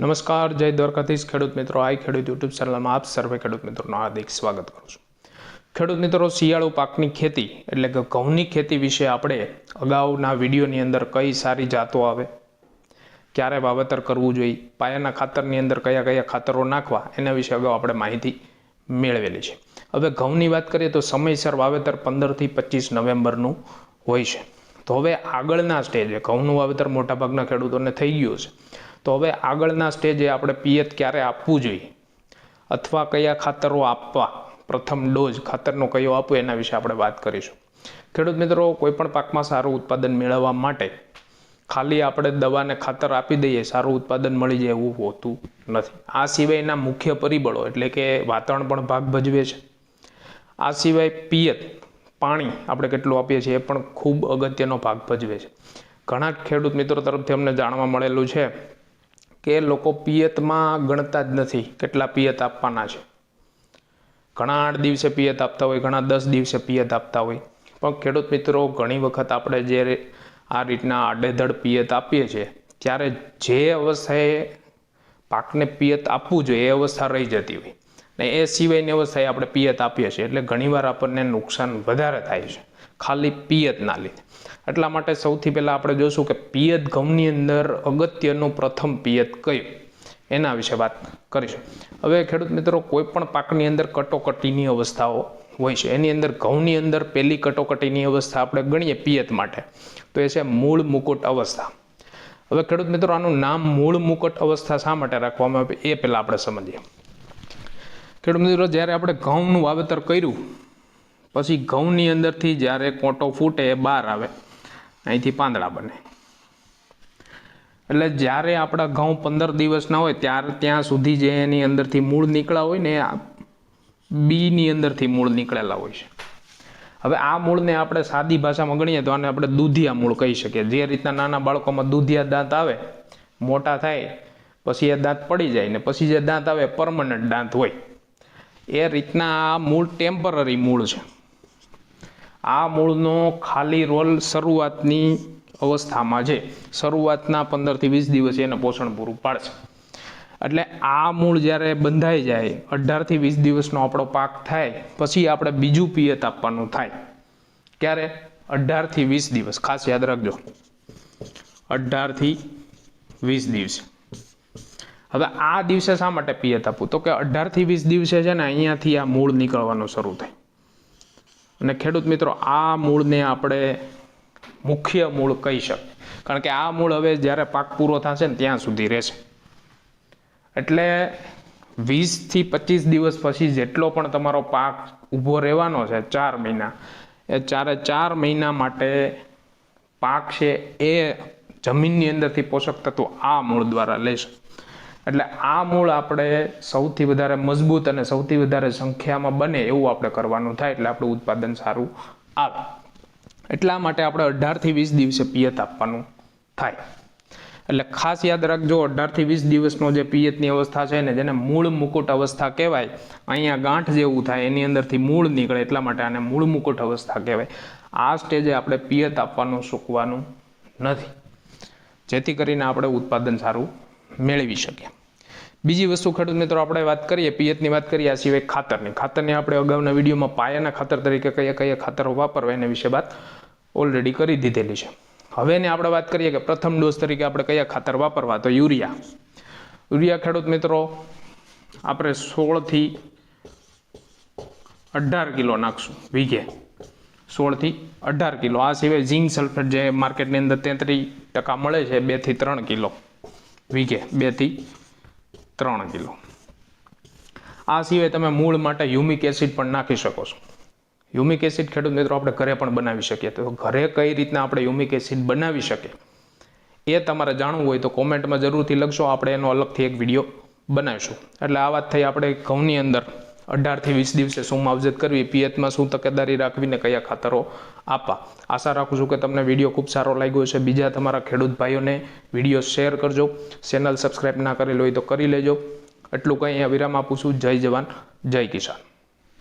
નમસ્કાર, જય દ્વારકાધીશ ખેડૂત મિત્રો. આઈ ખેડૂત યુટ્યુબ ચેનલમાં આપ સર્વે ખેડૂત મિત્રોનું હાર્દિક સ્વાગત કરું છું. ખેડૂત મિત્રો, શિયાળુ પાકની ખેતી, એટલે કે ઘઉંની ખેતી વિશે આપણે અગાઉના વિડીયોની અંદર કઈ સારી જાતો આવે, ક્યારે વાવેતર કરવું જોઈએ, પાયાના ખાતરની અંદર કયા કયા ખાતરો નાખવા, એના વિશે અગાઉ આપણે માહિતી મેળવેલી છે. હવે ઘઉંની વાત કરીએ તો સમયસર વાવેતર પંદરથી પચીસ નવેમ્બરનું હોય છે. તો હવે આગળના સ્ટેજે ઘઉંનું વાવેતર મોટાભાગના ખેડૂતોને થઈ ગયું છે. તો હવે આગળના સ્ટેજે આપણે પિયત ક્યારે આપવું જોઈએ? અથવા કયા ખાતરો આપવા? પ્રથમ ડોઝ ખાતરનો કયો આપવો? એના વિશે આપણે વાત કરીશું. ખેડૂત મિત્રો, કોઈપણ પાકમાં સારું ઉત્પાદન મેળવવા માટે ખાલી આપણે દવાને ખાતર આપી દઈએ, સારું ઉત્પાદન મળી જાય એવું હોતું નથી. આ સિવાયના મુખ્ય પરિબળો એટલે કે વાતાવરણ પણ ભાગ ભજવે છે. આ સિવાય પિયત, પાણી આપણે કેટલું આપીએ છીએ એ પણ ખૂબ અગત્યનો ભાગ ભજવે છે. ઘણા ખેડૂત મિત્રો તરફથી અમને જાણવા મળેલું છે કે લોકો પિયતમાં ગણતા જ નથી કેટલા પિયત આપવાના છે. ઘણા આઠ દિવસે પિયત આપતા હોય, ઘણા દસ દિવસે પિયત આપતા હોય. પણ ખેડૂત મિત્રો, ઘણી વખત આપણે જે આ રીતના આડેધડ પિયત આપીએ છીએ, ત્યારે જે અવસ્થાએ પાકને પિયત આપવું જોઈએ એ અવસ્થા રહી જતી હોય. ને એ સિવાયની અવસ્થાએ આપણે પિયત આપીએ છીએ. એટલે ઘણીવાર આપણને નુકસાન વધારે થાય છે. ખાલી પિયતના લીધે. એટલા માટે સૌથી પહેલાં આપણે જોશું કે પિયત ઘઉંની અંદર અગત્યનું પ્રથમ પિયત કયું? એના વિશે વાત કરીશું. હવે ખેડૂત મિત્રો, કોઈ પણ પાકની અંદર કટોકટીની અવસ્થાઓ હોય છે. એની અંદર ઘઉંની અંદર પહેલી કટોકટીની અવસ્થા આપણે ગણીએ પિયત માટે. તો એ છે મૂળ મુકુટ અવસ્થા. હવે ખેડૂત મિત્રો, આનું નામ મૂળ મુકટ અવસ્થા શા માટે રાખવામાં આવે? એ પહેલાં આપણે સમજીએ. ખેડૂત મિત્રો, જ્યારે આપણે ઘઉંનું વાવેતર કર્યું, પછી ઘઉંની અંદરથી જ્યારે કોટો ફૂટે એ બહાર આવે, અહીંથી પાંદડા બને. એટલે જ્યારે આપણા ઘઉં પંદર દિવસના હોય, ત્યારે ત્યાં સુધી જે એની અંદરથી મૂળ નીકળ્યા હોય ને બીની અંદરથી મૂળ નીકળેલા હોય છે. હવે આ મૂળને આપણે સાદી ભાષામાં ગણીએ તો આને આપણે દૂધિયા મૂળ કહી શકીએ. જે રીતના નાના બાળકોમાં દૂધિયા દાંત આવે, મોટા થાય, પછી એ દાંત પડી જાય ને, પછી જે દાંત આવે પરમનન્ટ દાંત હોય. એ રીતના આ મૂળ ટેમ્પરરી મૂળ છે. આ મૂળનો ખાલી રોલ શરૂઆતની અવસ્થામાં છે. શરૂઆતના પંદરથી વીસ દિવસ એને પોષણ પૂરું પાડશે. એટલે આ મૂળ જ્યારે બંધાઈ જાય, અઢારથી વીસ દિવસનો આપણો પાક થાય, પછી આપણે બીજું પિયત આપવાનું થાય. ક્યારે? અઢારથી વીસ દિવસ. ખાસ યાદ રાખજો. અઢારથી વીસ દિવસે. હવે આ દિવસે શા માટે પિયત આપવું તો કે અઢારથી વીસ દિવસે છે ને અહીંયાથી આ મૂળ નીકળવાનું શરૂ થાય. અને ખેડૂત મિત્રો, આ મૂળને આપણે મુખ્ય મૂળ કહી શકીએ. કારણ કે આ મૂળ હવે જ્યારે પાક પૂરો થશે ને ત્યાં સુધી રહેશે. એટલે વીસથી પચીસ દિવસ પછી જેટલો પણ તમારો પાક ઊભો રહેવાનો છે, ચાર મહિના, એ ચારે ચાર મહિના માટે પાક છે એ જમીનની અંદરથી પોષક તત્વો આ મૂળ દ્વારા લેશે એટલે આ મૂળ આપણે સૌથી વધારે મજબૂત અને સૌથી વધારે સંખ્યામાં બને એવું આપણે કરવાનું થાય એટલે આપણું ઉત્પાદન સારું આવે. એટલા માટે આપણે અઢારથી વીસ દિવસે પિયત આપવાનું થાય. એટલે ખાસ યાદ રાખજો, અઢારથી વીસ દિવસનો જે પિયતની અવસ્થા છે ને, જેને મૂળ મુકુટ અવસ્થા કહેવાય, અહીંયા ગાંઠ જેવું થાય, એની અંદરથી મૂળ નીકળે, એટલા માટે આને મૂળ મુકુટ અવસ્થા કહેવાય. આ સ્ટેજે આપણે પિયત આપવાનું સૂકવાનું નથી. જેથી કરીને આપણે ઉત્પાદન સારું મેળવી શકીએ. બીજી વસ્તુ ખેડૂત મિત્રો આપણે વાત કરીએ, પિયતની વાત કરીએ, આ સિવાય ખાતરની. ખાતરની આપણે અગાઉના વિડીયોમાં પાયાના ખાતર તરીકે કયા કયા ખાતરો વાપરવા એના વિશે વાત ઓલરેડી કરી દીધેલી છે. હવે ને આપણે વાત કરીએ કે પ્રથમ ડોઝ તરીકે આપણે કયા ખાતર વાપરવા? તો યુરિયા. યુરિયા ખેડૂત મિત્રો આપણે સોળથી અઢાર કિલો નાખશું વીઘે. સોળથી અઢાર કિલો. આ સિવાય ઝીંક સલ્ફેટ જે માર્કેટની અંદર તેત્રીસ ટકા મળે છે, બેથી ત્રણ કિલો વીઘે. બેથી ત્રણ કિલો. આ સિવાય તમે મૂળ માટે હ્યુમિક એસિડ પણ નાખી શકો છો. હ્યુમિક એસિડ ખેડૂત મિત્રો આપણે ઘરે પણ બનાવી શકીએ. તો ઘરે કઈ રીતના આપણે હ્યુમિક એસિડ બનાવી શકીએ? એ તમારે જાણવું હોય તો કોમેન્ટમાં જરૂરથી લખશો આપણે એનો અલગથી એક વીડિયો બનાવીશું. એટલે આ વાત થઈ આપણે ઘઉંની અંદર. અઢારથી વીસ દિવસે શું માવજત કરવી, પિયતમાં શું તકેદારી રાખવીને કયા ખાતરો આપવા? આશા રાખું છું કે તમને વીડિયો ખૂબ સારો લાગ્યો છે બીજા તમારા ખેડૂત ભાઈઓને વીડિયો શેર કરજો. ચેનલ સબસ્ક્રાઈબ ના કરેલો હોય તો કરી લેજો. એટલું કંઈ અહીંયા વિરામ આપું છું. જય જવાન, જય કિસાન.